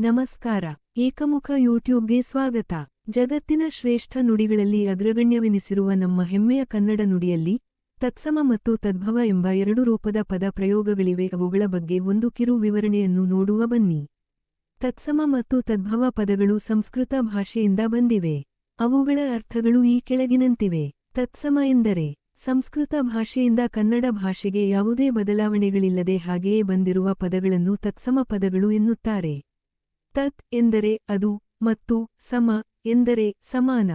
ನಮಸ್ಕಾರ. ಏಕಮುಖ ಯೂಟ್ಯೂಬ್ಗೆ ಸ್ವಾಗತ. ಜಗತ್ತಿನ ಶ್ರೇಷ್ಠ ನುಡಿಗಳಲ್ಲಿ ಅಗ್ರಗಣ್ಯವೆನಿಸಿರುವ ನಮ್ಮ ಹೆಮ್ಮೆಯ ಕನ್ನಡ ನುಡಿಯಲ್ಲಿ ತತ್ಸಮ ಮತ್ತು ತದ್ಭವ ಎಂಬ ಎರಡು ರೂಪದ ಪದ ಪ್ರಯೋಗಗಳಿವೆ. ಅವುಗಳ ಬಗ್ಗೆ ಒಂದು ಕಿರು ವಿವರಣೆಯನ್ನು ನೋಡುವ ಬನ್ನಿ. ತತ್ಸಮ ಮತ್ತು ತದ್ಭವ ಪದಗಳು ಸಂಸ್ಕೃತ ಭಾಷೆಯಿಂದ ಬಂದಿವೆ. ಅವುಗಳ ಅರ್ಥಗಳು ಈ ಕೆಳಗಿನಂತಿವೆ. ತತ್ಸಮ ಎಂದರೆ ಸಂಸ್ಕೃತ ಭಾಷೆಯಿಂದ ಕನ್ನಡ ಭಾಷೆಗೆ ಯಾವುದೇ ಬದಲಾವಣೆಗಳಿಲ್ಲದೆ ಹಾಗೆಯೇ ಬಂದಿರುವ ಪದಗಳನ್ನು ತತ್ಸಮ ಪದಗಳು ಎನ್ನುತ್ತಾರೆ. ತತ್ ಎಂದರೆ ಅದು ಮತ್ತು ಸಮ ಎಂದರೆ ಸಮಾನ.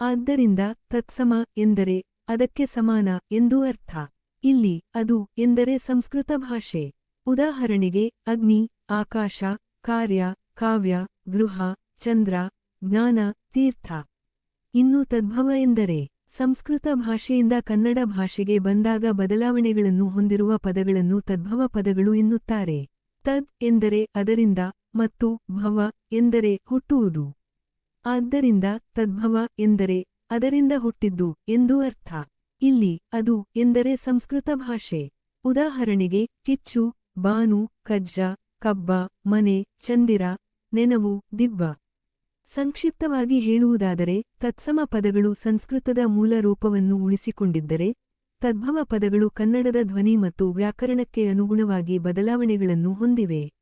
ಆದ್ದರಿಂದ ತತ್ಸಮ ಎಂದರೆ ಅದಕ್ಕೆ ಸಮಾನ ಎಂದು ಅರ್ಥ. ಇಲ್ಲಿ ಅದು ಎಂದರೆ ಸಂಸ್ಕೃತ ಭಾಷೆ. ಉದಾಹರಣೆಗೆ ಅಗ್ನಿ, ಆಕಾಶ, ಕಾರ್ಯ, ಕಾವ್ಯ, ಗೃಹ, ಚಂದ್ರ, ಜ್ಞಾನ, ತೀರ್ಥ. ಇನ್ನು ತದ್ಭವ ಎಂದರೆ ಸಂಸ್ಕೃತ ಭಾಷೆಯಿಂದ ಕನ್ನಡ ಭಾಷೆಗೆ ಬಂದಾಗ ಬದಲಾವಣೆಗಳನ್ನು ಹೊಂದಿರುವ ಪದಗಳನ್ನು ತದ್ಭವ ಪದಗಳು ಎನ್ನುತ್ತಾರೆ. ತದ್ ಎಂದರೆ ಅದರಿಂದ ಮತ್ತು ಭವ ಎಂದರೆ ಹುಟ್ಟುವುದು. ಆದ್ದರಿಂದ ತದ್ಭವ ಎಂದರೆ ಅದರಿಂದ ಹುಟ್ಟಿದ್ದು ಎಂದು ಅರ್ಥ. ಇಲ್ಲಿ ಅದು ಎಂದರೆ ಸಂಸ್ಕೃತ ಭಾಷೆ. ಉದಾಹರಣೆಗೆ ಕಿಚ್ಚು, ಬಾನು, ಕಜ್ಜ, ಕಬ್ಬ, ಮನೆ, ಚಂದಿರ, ನೆನವು ದಿಬ್ಬ ಸಂಕ್ಷಿಪ್ತವಾಗಿ ಹೇಳುವುದಾದರೆ ತತ್ಸಮ ಪದಗಳು ಸಂಸ್ಕೃತದ ಮೂಲ ರೂಪವನ್ನು ಉಳಿಸಿಕೊಂಡಿದ್ದರೆ ತದ್ಭವ ಪದಗಳು ಕನ್ನಡದ ಧ್ವನಿ ಮತ್ತು ವ್ಯಾಕರಣಕ್ಕೆ ಅನುಗುಣವಾಗಿ ಬದಲಾವಣೆಗಳನ್ನು ಹೊಂದಿವೆ.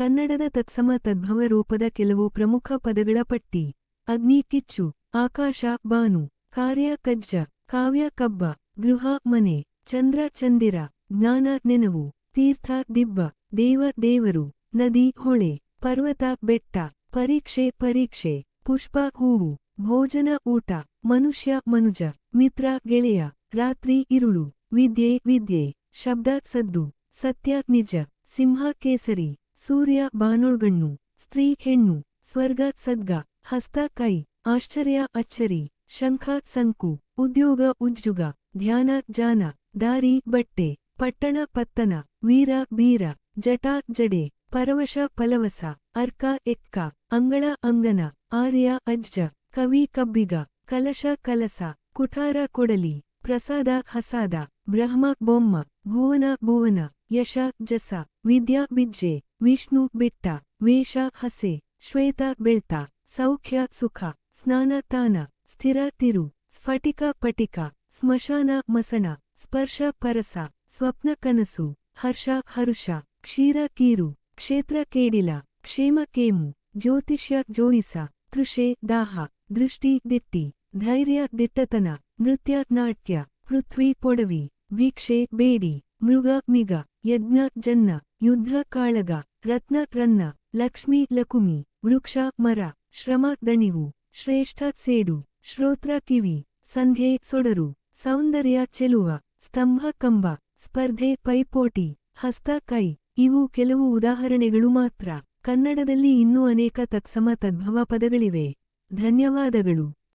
ಕನ್ನಡದ ತತ್ಸಮ ತದ್ಭವ ರೂಪದ ಕೆಲವು ಪ್ರಮುಖ ಪದಗಳ ಪಟ್ಟಿ. ಅಗ್ನಿ ಕಿಚ್ಚು, ಆಕಾಶ, ಬಾನು, ಕಾರ್ಯ ಕಜ್ಜ, ಕಾವ್ಯ ಕಬ್ಬ, ಗೃಹ ಮನೆ, ಚಂದ್ರ ಚಂದಿರ, ಜ್ಞಾನ ನೆನವು, ತೀರ್ಥ ದಿಬ್ಬ, ದೇವ ದೇವರು, ನದಿ ಹೊಳೆ, ಪರ್ವತ ಬೆಟ್ಟ, ಪರೀಕ್ಷೆ ಪರೀಕ್ಷೆ, ಪುಷ್ಪ ಹೂವು, ಭೋಜನ ಊಟ, ಮನುಷ್ಯ ಮನುಜ, ಮಿತ್ರ ಗೆಳೆಯ, ರಾತ್ರಿ ಇರುಳು, ವಿದ್ಯೆ ವಿದ್ಯೆ, ಶಬ್ದ ಸದ್ದು, ಸತ್ಯ ನಿಜ, ಸಿಂಹ ಕೇಸರಿ. ಸೂರ್ಯ ಬಾನೋಳ್ಗಣ್ಣು, ಸ್ತ್ರೀ ಹೆಣ್ಣು, ಸ್ವರ್ಗ ಸದ್ಗ, ಹಸ್ತ ಕೈ, ಆಶ್ಚರ್ಯ ಅಚ್ಚರಿ, ಶಂಖ ಸಂಕು, ಉದ್ಯೋಗ ಉಜ್ಜುಗ, ಧ್ಯಾನ ಜಾನ, ದಾರಿ ಬಟ್ಟೆ, ಪಟ್ಟಣ ಪತ್ತನ, ವೀರ ಬೀರ, ಜಟ ಜಡೆ, ಪರವಶ ಫಲವಸ, ಅರ್ಕ ಎಕ್ಕ, ಅಂಗಳ ಅಂಗನ, ಆರ್ಯ ಅಜ್ಜ, ಕವಿ ಕಬ್ಬಿಗ, ಕಲಶ ಕಲಸ, ಕುಠಾರ ಕೊಡಲಿ, ಪ್ರಸಾದ ಹಸಾದ, ಬ್ರಹ್ಮ ಬೊಮ್ಮ, ಭುವನ ಭುವನ, ಯಶ ಜಸ. ವಿದ್ಯಾ ಬಿಜ್ಜೆ ವಿಷ್ಣು ಬಿಟ್ಟ ವೇಷ ಹಸೆ ಶ್ವೇತ ಬೆಳ್ತ ಸೌಖ್ಯ ಸುಖ ಸ್ನಾನ ತಾನ ಸ್ಥಿರ ತಿರು ಸ್ಫಟಿಕ ಪಟಿಕ ಸ್ಮಶಾನ ಮಸಣ ಸ್ಪರ್ಶ ಪರಸ ಸ್ವಪ್ನ ಕನಸು ಹರ್ಷ ಹರುಷ ಕ್ಷೀರ ಕೀರು ಕ್ಷೇತ್ರ ಕೇಡಿಲ ಕ್ಷೇಮ ಕೇಮು ಜ್ಯೋತಿಷ್ಯ ಜೋಯಿಸ ತೃಷೆ ದಾಹ ದೃಷ್ಟಿ ದಿಟ್ಟಿ ಧೈರ್ಯ ದಿಟ್ಟತನ ನೃತ್ಯ ನಾಟ್ಯ ಪೃಥ್ವಿ ಪೊಡವಿ ವೀಕ್ಷೆ ಬೇಡಿ ಮೃಗ ಮಿಗ ಯಜ್ಞ, ಜನ್ನ, ಯುದ್ಧ, ಕಾಳಗ, ರತ್ನ, ರನ್ನ, ಲಕ್ಷ್ಮಿ, ಲಕುಮಿ, ವೃಕ್ಷ, ಮರ, ಶ್ರಮ, ದಣಿವು, ಶ್ರೇಷ್ಠ, ಸೇಡು, ಶ್ರೋತ್ರ, ಕಿವಿ, ಸಂಧ್ಯೆ, ಸೊಡರು, ಸೌಂದರ್ಯ, ಚೆಲುವ, ಸ್ತಂಭ, ಕಂಬ, ಸ್ಪರ್ಧೆ, ಪೈಪೋಟಿ, ಹಸ್ತ, ಕೈ, ಇವು ಕೆಲವು ಉದಾಹರಣೆಗಳು ಮಾತ್ರ. ಕನ್ನಡದಲ್ಲಿ ಇನ್ನೂ ಅನೇಕ ತತ್ಸಮ ತದ್ಭವ ಪದಗಳಿವೆ. ಧನ್ಯವಾದಗಳು.